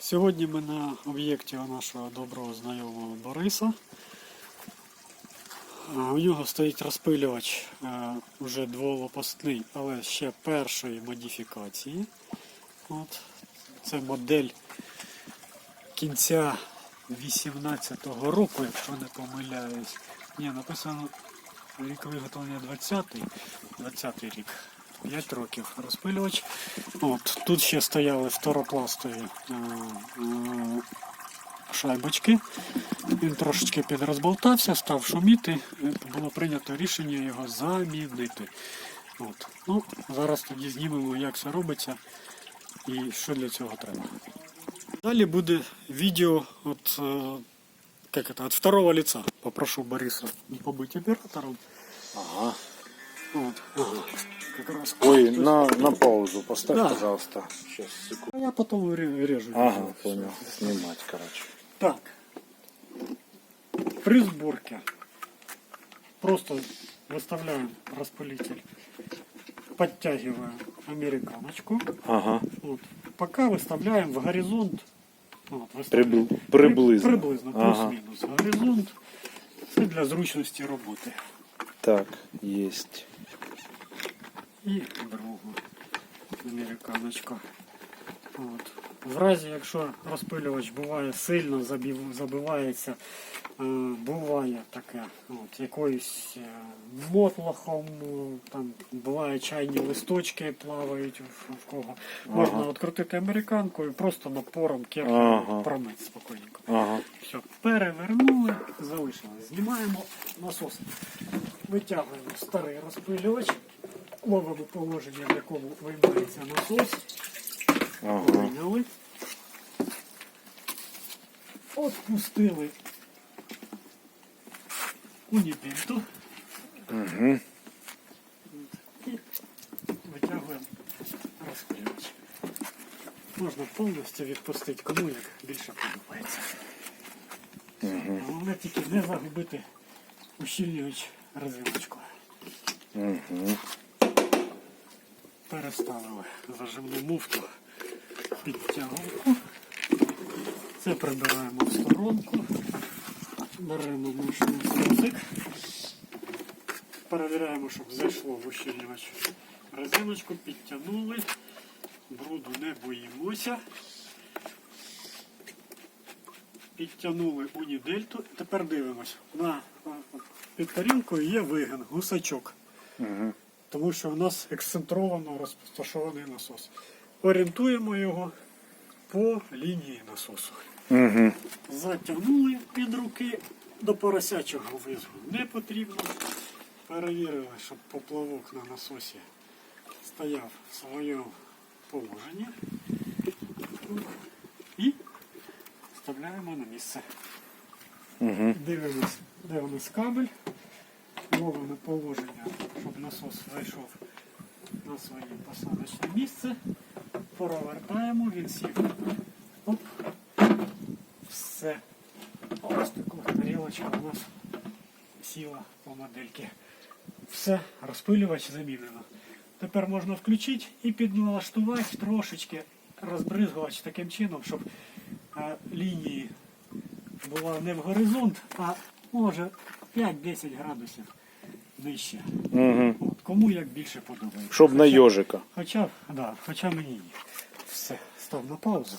Сьогодні ми на об'єкті у нашого доброго знайомого Бориса. У нього стоїть розпилювач е, уже дволопастний, але ще першої модифікації. От. Це модель кінця 18-го року, якщо не помиляюсь. Ні, написано рік виготовлення 20-й, 20-й рік. 5 років розпилювач. От, тут ще стояли второпластові е, е, шайбочки. Він трошечки підрозболтався, став шуміти. Було прийнято рішення його замінити. От. Ну, зараз тоді знімемо, як це робиться і що для цього треба. Далі буде відео от, е, как это, от второго лица. Попрошу Бориса не побыть оператором. Ага. Вот. Ага. Как раз. Ой, на, на паузу поставь, Да. пожалуйста. Сейчас, секунду. А я потом ре- режу. Ага, Всё. понял. Снимать, короче. Так. При сборке просто выставляем распылитель, подтягиваем американочку. Ага. Вот. Пока выставляем в горизонт. Вот, выставляем. Прибл- приблизно. При- Приблизно, Ага. плюс-мінус. Горизонт. Це для зручності роботи. Так, есть. І другу американочку. От. В разі, якщо розпилювач буває сильно забивається, е, буває таке, от, якоюсь е, мотлохом, е, там буває чайні листочки плавають в, кого. Можна відкрутити американку і просто напором кепки Ага. промити спокійненько. Ага. Все, перевернули, залишили. Знімаємо насос. Витягуємо старий розпилювач, ловимо положення, в якому виймається насос. Ага. Вийняли. Отпустили унібінту. Угу. І витягуємо розпилювач. Можна повністю відпустити, кому як більше подобається. Угу. Головне тільки не загубити ущільнювач резиночку. Угу. Переставили зажимну муфту підтягувку. Це прибираємо в сторонку. Беремо наш насосик. Перевіряємо, щоб зайшло в ущільнювач резиночку, підтягнули. Бруду не боїмося. Підтягнули унідельту. Тепер дивимось. На, під тарілкою є вигин, гусачок. Угу. Тому що у нас ексцентровано розташований насос. Орієнтуємо його по лінії насосу. Угу. Затягнули під руки до поросячого визгу. Не потрібно. Перевірили, щоб поплавок на насосі стояв в своєму положенні. І вставляємо на місце. Угу. Дивимось, де у нас кабель. Ловимо положення, щоб насос зайшов на своє посадочне місце. Провертаємо, він сів. Оп. Все. Ось така тарілочка у нас сіла по модельки. Все, розпилювач замінено. Тепер можна включити і підналаштувати трошечки розбризгувач таким чином, щоб е, лінії була не в горизонт, а може 5-10 градусів нижче. Угу. От, кому як більше подобається. Щоб на Хоча- йожика. Хоча, да, хоча мені ні. Все, став на паузу.